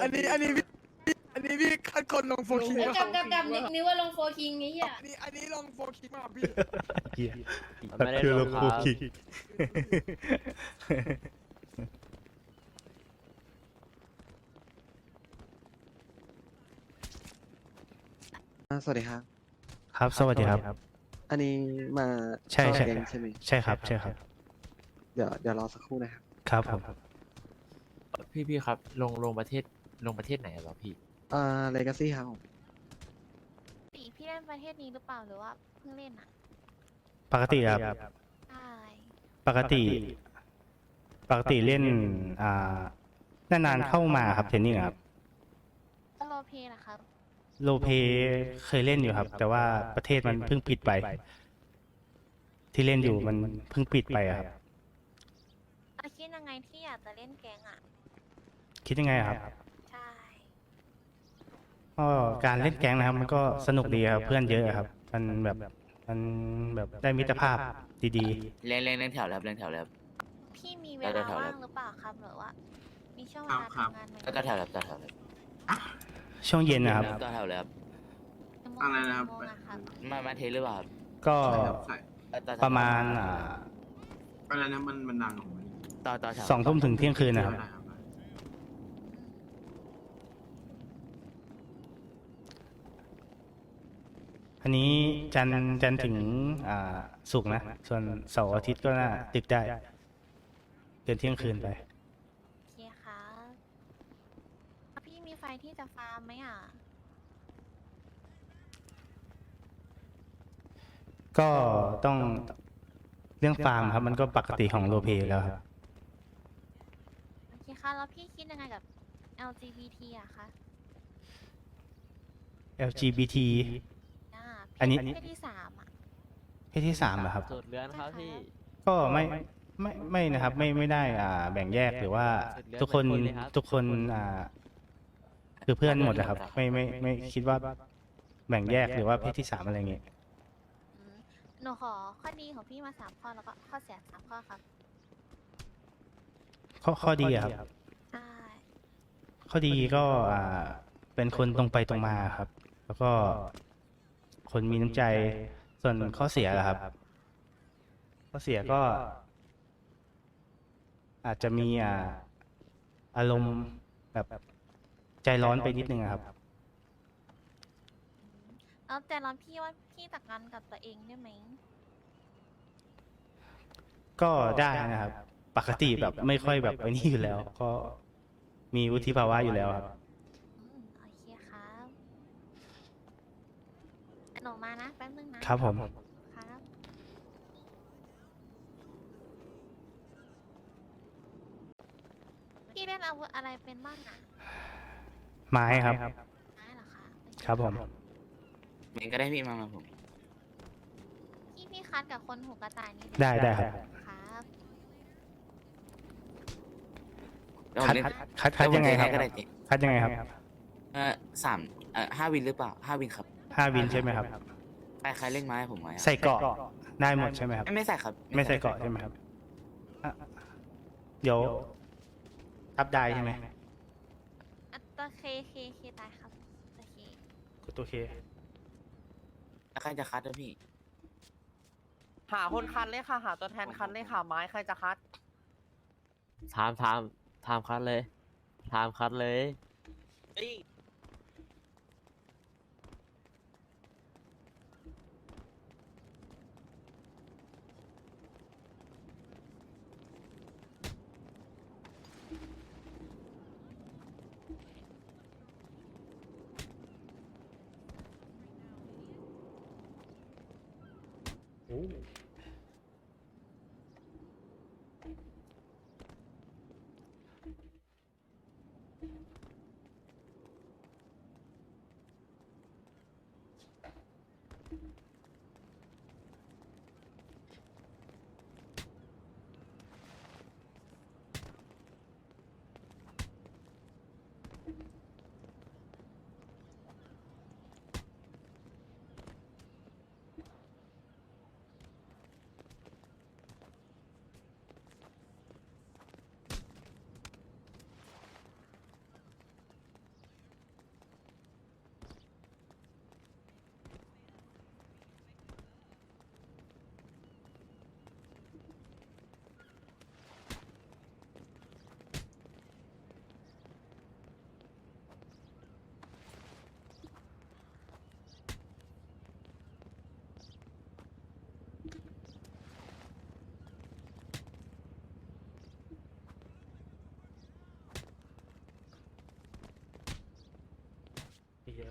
อันนี้อันนี้พี่อันนี้พี่คัดคนลงโฟคิงไอ้ยมากำกำกำนึกนึกว่าลงโฟคิงไอ้เหี้ยอันนี้อันนี้ลงโฟคิงมาพี่เฮียไม่ได้คือลเรางคคูรับคิกอ่าสวัสดีครับ ครับ สวัสดีครับ อันนี้มาใช่เข้าใช่ แก๊งใช่ไหมใช่ครับ ใช่ครับ เดี๋ยวเดี๋ยวรอสักครู่นะครับ ครับผม พี่พี่ครับ ลงลงประเทศ ลงประเทศไหนเหรอพี่ อ่าเลกาซี่ครับผมปีพี่เล่นประเทศนี้หรือเปล่าหรือว่าเพิ่งเล่นอะปกติครับ ใช่ปกติ ปกติเล่น อ่านานๆเข้ามาครับเทรนนิ่งอะครับก็โรลเพลย์นะครับ โลเปเคยเล่นอยู่ครับ แต่ว่าประเทศมันเพิ่งปิดไป ที่เล่นอยู่มันเพิ่งปิดไปอะครับ อาคิดยังไงที่อยากจะเล่นแก๊งอะ คิดยังไงครับใช่ ก็การเล่นแก๊งนะครับ มันก็สนุกดีครับเพื่อนเยอะครับ มันแบบมันแบบได้มิตรภาพดีเล่นเล่นเล่นแถวแล้วครับเล่นแถวแล้วครับ พี่มีเวได้ลาได้ครับว่างหรือเปล่าครับหรือว่า มีช่วงเวลาครับทำงานไหมก็ต่อแถวแล้วต่อแถวแล้วๆช่วงเย็นนะครับต่อแถวแล้วครับอะไรนะครับกี่โมงอะครับมามาเทสหรือเปล่าครับก็ใช่ครับใช่เอ่อต่อแถวประมาณอ่าอะไรนะมันมันดังของมันต่อต่อแถวสองทุ่มถึงเที่ยงคืนนะครับ ได้ครับ อันนี้จันทร์จันทร์ถึงอ่าศุกร์นะ ส่วนเสาร์อาทิตย์ก็น่าดึกได้เกินเที่ยงคืนไป โอเคครับแล้วพี่มีไฟที่จะฟาร์มไหมอะ ก็ต้องเรื่องฟาร์มครับ มันก็ปกติของโลเพแล้วครับ โอเคค่ะ แล้วพี่คิดยังไงกับ LGBT อะคะ LGBT อ่าอันนี้เพศที่สามอะเพศที่สามเหรอครับสุดเรือนครับพี่ ก็ไม่ไม่ไม่นะครับ ไม่ไม่ได้อ่าแบ่งแยกหรือว่าสุดเลือดทุกคนเหมือนคนเลยครับทุกคนอ่า คือเพื่อนหมดนะครับ ไม่ไม่ไม่คิดว่าแบ่งแยกหรือว่าเพศที่สามอะไรเงี้ยอืมหนูขอข้อดีของพี่มาสามข้อแล้วก็ข้อเสียสามข้อครับข้อข้อดีอะครับใช่ข้อดีก็อ่าเป็นคนตรงไปตรงมาครับ แล้วก็ คนมีน้ำใจ ส่วนข้อเสียล่ะครับ ข้อเสียก็ อาจจะมีอ่าอารมณ์แบบใจร้อนไปนิดนึงอะครับแล้วแต่ร้อนพี่ว่าพี่จัดการกับตัวเองได้ไหมก็ได้นะครับ ปกติแบบไม่ค่อยแบบไอ้นี่อยู่แล้ว ก็มีวุฒิภาวะอยู่แล้วครับ อืมโอเคครับ หนูมานะแป๊บนึงนะ ครับผม ครับ พี่เล่นอาวุธอะไรเป็นบ้างอะไม้ครับ ไม้เหรอคะโอเครับผมเมนก็ได้พี่มามาผม พี่พี่คัดกับคนหูกระต่ายนี่เลยได้ได้ครับ ครับแล้วผมคัดเล่นคัดคัดยังไงครับก็ได้พี่คัดยังไงครับ เออสามเออห้าวินหรือเปล่าห้าวินครับ ห้าวินใช่ไหมครับ ใครใครเล่นไม้ให้ผมไหมอะใส่เกราะได้หมดใช่ไหมครับ ไม่ไม่ใส่ครับไม่ใส่เกราะใช่ไหมครับอะเดี๋ยวทับได้ใช่ไหมอัตตัวเคเคเคตายครับโอเคกดตัวเคแล้วใครจะคัดด้วยพี่หาคนคันเลยค่ะ หาตัวแทนคันเลยค่ะไม้ใครจะคัด ถามถามถามคัดเลยถามคัดเลย พ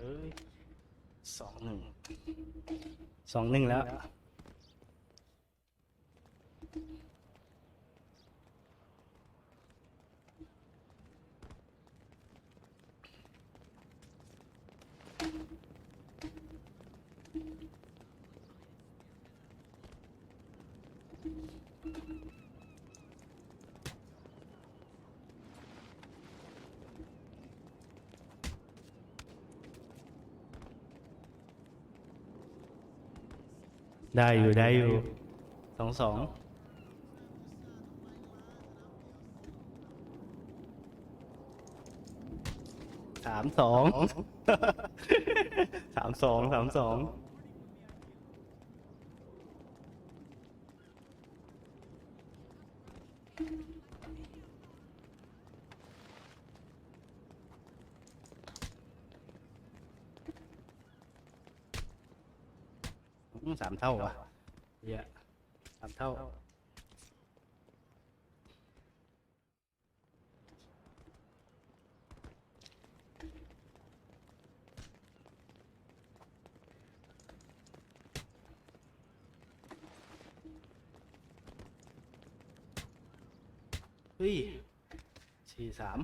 เอ้ย สองหนึ่งสองหนึ่งแล้ว ได้อยู่ได้อยู่สองสองสามสองสามสองสามสอง อืมสามเท่าอะเฮียสามเท่า เฮ้ยสี่สาม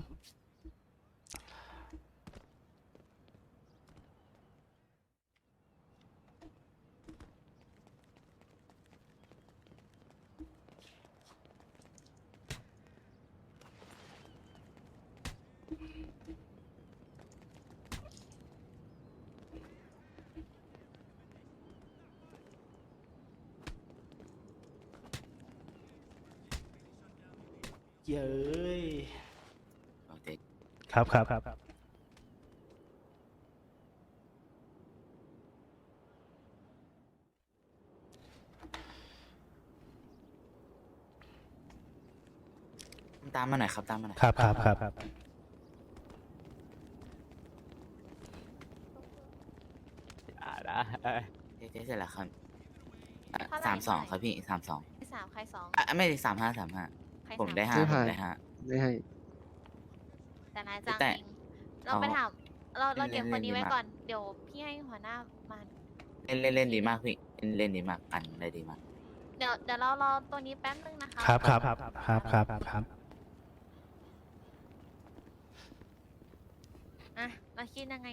เย้ยโอเคครับครับครับ ตามมาหน่อยครับ ตามมาหน่อย ครับครับครับอ่าได้เอ้ยเจ๊เจ๊เสร็จแล้วครับอะเท่าไหร่ สามสองเท่าไหร่ครับพี่สามสองที่สามใครสอง อะไม่สามห้าสามห้า ใครผมสามได้ห้าไม่ผให้มได้ห้า ไม่ให้ แต่นายจ้างแต่เองเราไปถามเราเราเล่นเก็บคนนี้เล่นไว้ดีมาก ก่อน เดี๋ยวพี่ให้หัวหน้ามาเล่นเล่นเล่นดีมากพี่เล่นเล่นดีมากกันได้ดีมาก เดี๋ยวเดี๋ยวเรารอตัวนี้แป๊บนึงนะคะครับครับครับครับครับครับอะเราคิดยังไง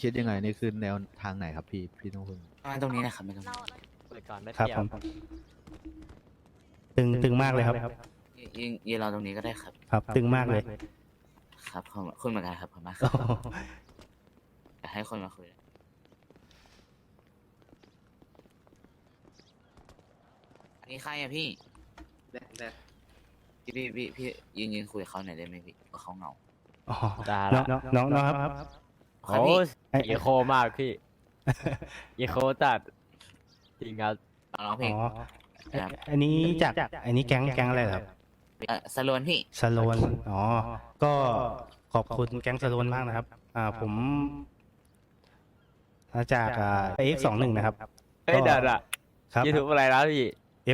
คิดยังไงนี่คือแนวทางไหนครับพี่พี่ต้องพึ่งประมาณตรงนี้นะครับไม่ต้อง เราเราเปิดก่อนไม่ครับเปรียผวม ตึงตึงมากเลยครับ ยืนยืนรอตรงนี้ก็ได้ครับ ครับ ตึงมากเลย ครับขอบคุณเหมือนกันครับขอบคุณมากคโอ้รับโหอยากให้คนมาคุย อันนี้ใครอะพี่พี่พี่พี่พี่ยืนยืนคุยกับเขาหน่อยได้ไหมพี่ว่าเขาเหงาอ๋อได้น้อละงน้องน้องครับครับโอ้พี่ไอ้อีโคมากพี่อีโคจัดจริงครับ เอาร้องเพลง อ๋อ ครับอันนี้จากอันนี้แก๊งแก๊งอะไรเหรอครับเออสโลนพี่ สโลนอ๋อก็ขอบคุณแก๊งสโลนมากนะครับ อ่าผมมาจากอ่า AX สองหนึ่งนะครับเฮ้ยเดี๋ยวอะครับ ยูทูบอะไรนะพี่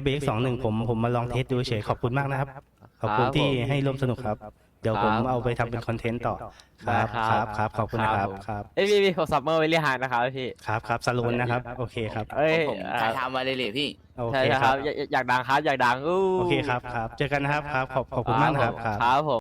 FX สองหนึ่งผมผมมาลองเทสดูเฉยขอบคุณมากนะครับ ขอบคุณครับที่ผมให้ร่วมสนุกครับ เดี๋ยวผมครับเอาไปทำเป็นคอนเทนต์ต่อครับได้คครัรับบครับขอบคุณนะครับผมครับเอ้ยพี่พี่ผมซัมเมอร์วิลลี่ฮานนะครับพี่ครับครับสโลนนะครับโอเคครับเอ้ยผมอ่าถ่ายทำมาเลยเลยพี่โอใช่เคใช่คครัรับบอยากอยากดังครับอยากดังอู้โอเคครับครับเจอกันนะครับครับขอบขอบคุณมากนะครับครับครับผม